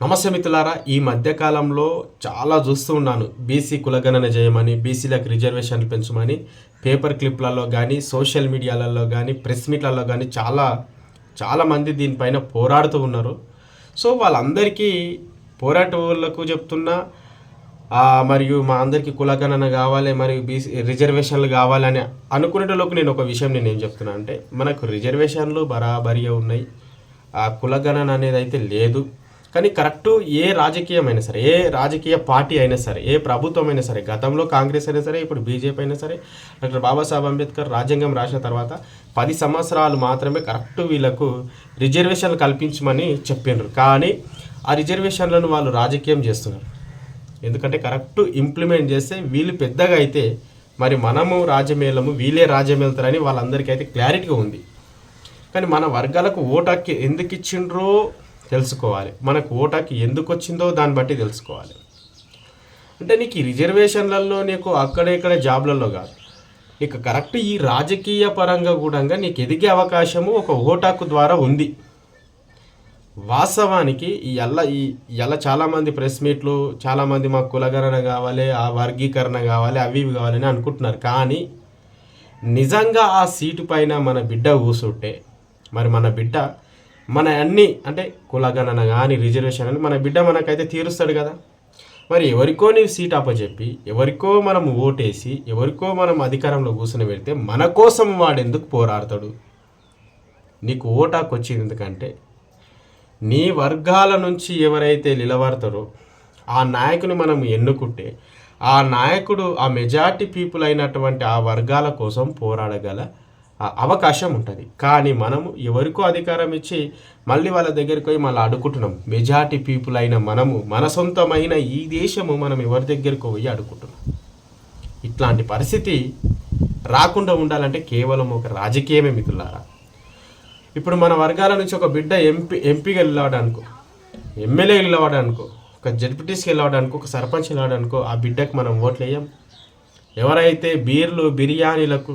నమస్తే మిత్రులారా ఈ మధ్యకాలంలో చాలా చూస్తూ ఉన్నాను. బీసీ కులగణన చేయమని బీసీలకు రిజర్వేషన్లు పెంచమని పేపర్ క్లిప్లలో కానీ సోషల్ మీడియాలలో కానీ ప్రెస్ మీట్లలో కానీ చాలా చాలామంది దీనిపైన పోరాడుతూ ఉన్నారు. సో వాళ్ళందరికీ పోరాటోళ్ళకు చెప్తున్నా మరియు మా అందరికీ కులగణన కావాలి మరియు బీసీ రిజర్వేషన్లు కావాలని అనుకునేటలోకి నేను ఒక విషయం నేను ఏం చెప్తున్నా అంటే మనకు రిజర్వేషన్లు బరాబరిగా ఉన్నాయి. ఆ కులగణన అనేది అయితే లేదు. కానీ కరెక్ట్ ఏ రాజకీయమైనా సరే ఏ రాజకీయ పార్టీ అయినా సరే ఏ ప్రభుత్వం అయినా సరే గతంలో కాంగ్రెస్ అయినా సరే ఇప్పుడు బీజేపీ అయినా సరే డాక్టర్ బాబాసాహెబ్ అంబేద్కర్ రాజ్యాంగం రాసిన తర్వాత పది సంవత్సరాలు మాత్రమే కరెక్ట్ వీళ్ళకు రిజర్వేషన్లు కల్పించమని చెప్పిండ్రు కానీ ఆ రిజర్వేషన్లను వాళ్ళు రాజకీయం చేస్తున్నారు. ఎందుకంటే కరెక్ట్ ఇంప్లిమెంట్ చేస్తే వీళ్ళు పెద్దగా అయితే మరి మనము రాజ్యమేళము వీళ్ళే రాజ్యమేళ్తారని వాళ్ళందరికీ అయితే క్లారిటీగా ఉంది. కానీ మన వర్గాలకు ఓటు ఎందుకు ఇచ్చిండ్రో తెలుసుకోవాలి. మనకు ఓటాకి ఎందుకు వచ్చిందో దాన్ని బట్టి తెలుసుకోవాలి. అంటే నీకు ఈ రిజర్వేషన్లలో నీకు అక్కడ ఇక్కడ జాబ్లలో కాదు. నీకు కరెక్ట్ ఈ రాజకీయ పరంగా కూడా నీకు ఎదిగే అవకాశము ఒక ఓటాకు ద్వారా ఉంది. వాస్తవానికి ఈ ఎల్ల ఈ ఎల్ల చాలామంది ప్రెస్ మీట్లు చాలామంది మాకు కులగణన కావాలి ఆ వర్గీకరణ కావాలి అవి ఇవి కావాలని అనుకుంటున్నారు. కానీ నిజంగా ఆ సీటు పైన మన బిడ్డ కూర్చుంటే మరి మన బిడ్డ మన అన్ని అంటే కులగణన కానీ రిజర్వేషన్ అని మన బిడ్డ మనకైతే తీరుస్తాడు కదా. మరి ఎవరికో నీవు సీట్ అప్పచెప్పి ఎవరికో మనం ఓటేసి ఎవరికో మనం అధికారంలో కూర్చొని పెడితే మన కోసం వాడెందుకు పోరాడతాడు? నీకు ఓటాకు వచ్చింది ఎందుకంటే నీ వర్గాల నుంచి ఎవరైతే నిలబడతారో ఆ నాయకుని మనం ఎన్నుకుంటే ఆ నాయకుడు ఆ మెజార్టీ పీపుల్ అయినటువంటి ఆ వర్గాల కోసం పోరాడగల అవకాశం ఉంటుంది. కానీ మనము ఎవరికో అధికారం ఇచ్చి మళ్ళీ వాళ్ళ దగ్గరికి పోయి మళ్ళీ అడుగుతున్నాం మెజార్టీ పీపుల్ అయిన మనము మన సొంతమైన ఈ దేశము మనం ఎవరి దగ్గరికి పోయి అడుగుతున్నాం ఇట్లాంటి పరిస్థితి రాకుండా ఉండాలంటే కేవలం ఒక రాజకీయమే మిత్రులారా. ఇప్పుడు మన వర్గాల నుంచి ఒక బిడ్డ ఎంపీ ఎంపీగా వెళ్ళాడనుకో ఎమ్మెల్యే వెళ్ళాడనుకో ఒక జడ్పీటీస్కి వెళ్ళాడనుకో ఒక సర్పంచ్ వెళ్ళాడనుకో ఆ బిడ్డకు మనం ఓట్లు వేయం ఎవరైతే బీర్లు బిర్యానీలకు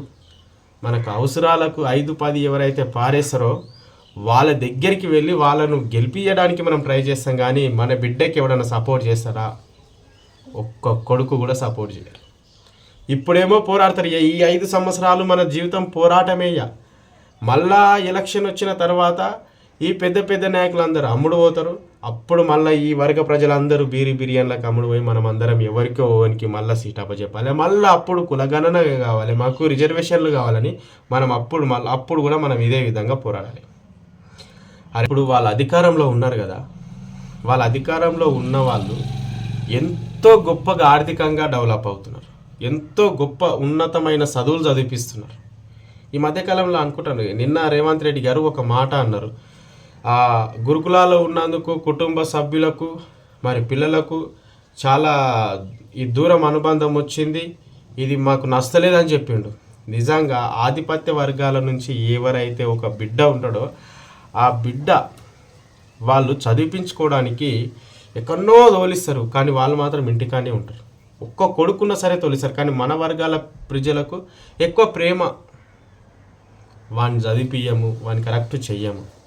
మనకు అవసరాలకు ఐదు పది ఎవరైతే పారేస్తారో వాళ్ళ దగ్గరికి వెళ్ళి వాళ్ళను గెలిపించడానికి మనం ట్రై చేస్తాం కానీ మన బిడ్డకి ఎవడన్నా సపోర్ట్ చేస్తారా ఒక్క కొడుకు కూడా సపోర్ట్ చేయరు ఇప్పుడేమో పోరాడతారు ఈ ఐదు సంవత్సరాలు మన జీవితం పోరాటమేయ మళ్ళా ఎలక్షన్ వచ్చిన తర్వాత ఈ పెద్ద పెద్ద నాయకులందరూ అమ్ముడు పోతారు అప్పుడు మళ్ళీ ఈ వర్గ ప్రజలందరూ బీరి బిర్యానీలకు అమ్ముడు పోయి మనం అందరం ఎవరికో ఓవెన్కి మళ్ళీ సీట్ అప్పచెప్పాలి. మళ్ళీ అప్పుడు కులగణన కావాలి మాకు రిజర్వేషన్లు కావాలని మనం అప్పుడు మళ్ళీ అప్పుడు కూడా మనం ఇదే విధంగా పోరాడాలి. అది ఇప్పుడు వాళ్ళ అధికారంలో ఉన్నారు కదా వాళ్ళ అధికారంలో ఉన్న వాళ్ళు ఎంతో గొప్పగా ఆర్థికంగా డెవలప్ అవుతున్నారు. ఎంతో గొప్ప ఉన్నతమైన చదువులు చదివిపిస్తున్నారు. ఈ మధ్యకాలంలో అనుకుంటాను నిన్న రేవంత్ రెడ్డి గారు ఒక మాట అన్నారు గురుకులాల్లో ఉన్నందుకు కుటుంబ సభ్యులకు మరి పిల్లలకు చాలా ఈ దూరం అనుబంధం వచ్చింది. ఇది మాకు నచ్చలేదని చెప్పిండు. నిజంగా ఆధిపత్య వర్గాల నుంచి ఎవరైతే ఒక బిడ్డ ఉంటాడో ఆ బిడ్డ వాళ్ళు చదివించుకోవడానికి ఎక్కడో తోలిస్తారు కానీ వాళ్ళు మాత్రం ఇంటికానే ఉంటారు. ఒక్క కొడుకున్నా సరే తోలిస్తారు కానీ మన వర్గాల ప్రజలకు ఎక్కువ ప్రేమ. వాడిని చదివిపియ్యము వాడిని కరెక్ట్ చెయ్యము.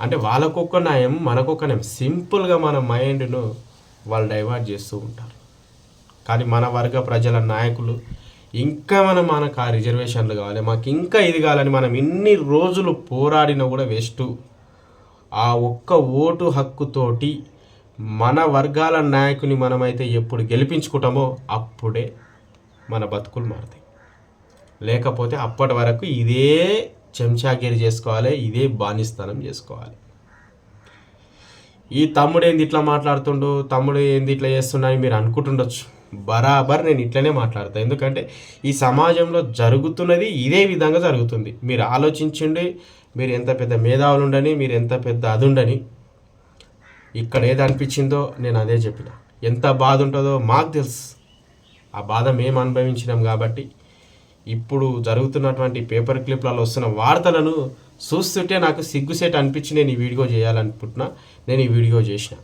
అంటే వాళ్ళకొక్క న్యాయం మనకొక న్యాయం సింపుల్గా మన మైండ్ను వాళ్ళు డైవర్ట్ చేస్తూ ఉంటారు. కానీ మన వర్గ ప్రజల నాయకులు ఇంకా మనం మనకు ఆ రిజర్వేషన్లు కావాలి. మాకు ఇంకా ఇది కావాలని మనం ఇన్ని రోజులు పోరాడినా కూడా వేస్ట్. ఆ ఒక్క ఓటు హక్కుతోటి మన వర్గాల నాయకుని మనమైతే ఎప్పుడు గెలిపించుకుంటామో అప్పుడే మన బతుకులు మారుతాయి. లేకపోతే అప్పటి వరకు ఇదే చెంచాగిరి చేసుకోవాలి ఇదే బానిస్తనం చేసుకోవాలి. ఈ తమ్ముడు ఏంది ఇట్లా మాట్లాడుతుండు? తమ్ముడు ఏంది ఇట్లా చేస్తున్నాయని మీరు అనుకుంటుండొచ్చు. బరాబర్ నేను ఇట్లనే మాట్లాడతాను ఎందుకంటే ఈ సమాజంలో జరుగుతున్నది ఇదే విధంగా జరుగుతుంది. మీరు ఆలోచించండి మీరు ఎంత పెద్ద మేధావులు ఉండని మీరు ఎంత పెద్ద అది ఉండని ఇక్కడ ఏది అనిపించిందో నేను అదే చెప్పిన. ఎంత బాధ ఉంటుందో మాకు తెలుసు. ఆ బాధ మేము అనుభవించినాం కాబట్టి ఇప్పుడు జరుగుతున్నటువంటి పేపర్ క్లిప్లలో వస్తున్న వార్తలను చూస్తుంటే నాకు సిగ్గుసేట్ అనిపించి నేను ఈ వీడియో చేయాలనుకుంటున్నా. నేను ఈ వీడియో చేసిన.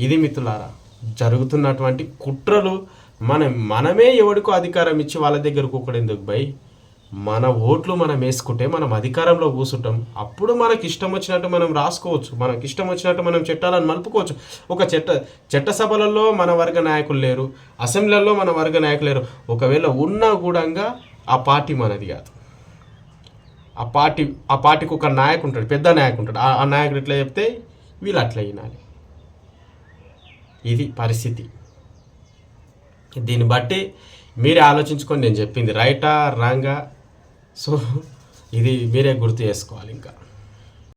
ఇది మిత్రులారా జరుగుతున్నటువంటి కుట్రలు మనం మనమే ఎవడికో అధికారం ఇచ్చి వాళ్ళ దగ్గరకు ఒకడు ఎందుకు భయ్ మన ఓట్లు మనం వేసుకుంటే మనం అధికారంలో కూర్చుంటాం అప్పుడు మనకి ఇష్టం వచ్చినట్టు మనం రాసుకోవచ్చు. మనకి ఇష్టం వచ్చినట్టు మనం చట్టాలను మలుపుకోవచ్చు. ఒక చట్ట చట్టసభలలో మన వర్గ నాయకులు లేరు. అసెంబ్లీలలో మన వర్గ నాయకులు లేరు. ఒకవేళ ఉన్నా కూడా ఆ పార్టీ మనది కాదు. ఆ పార్టీ ఆ పార్టీకి ఒక నాయకు ఉంటాడు పెద్ద నాయకు ఉంటాడు. ఆ- నాయకుడు ఇట్లా చెప్తే వీళ్ళు అట్లా వినాలి. ఇది పరిస్థితి. దీన్ని బట్టి మీరే ఆలోచించుకొని నేను చెప్పింది రైటా రాంగా సో ఇది మీరే గుర్తు చేసుకోవాలి ఇంకా.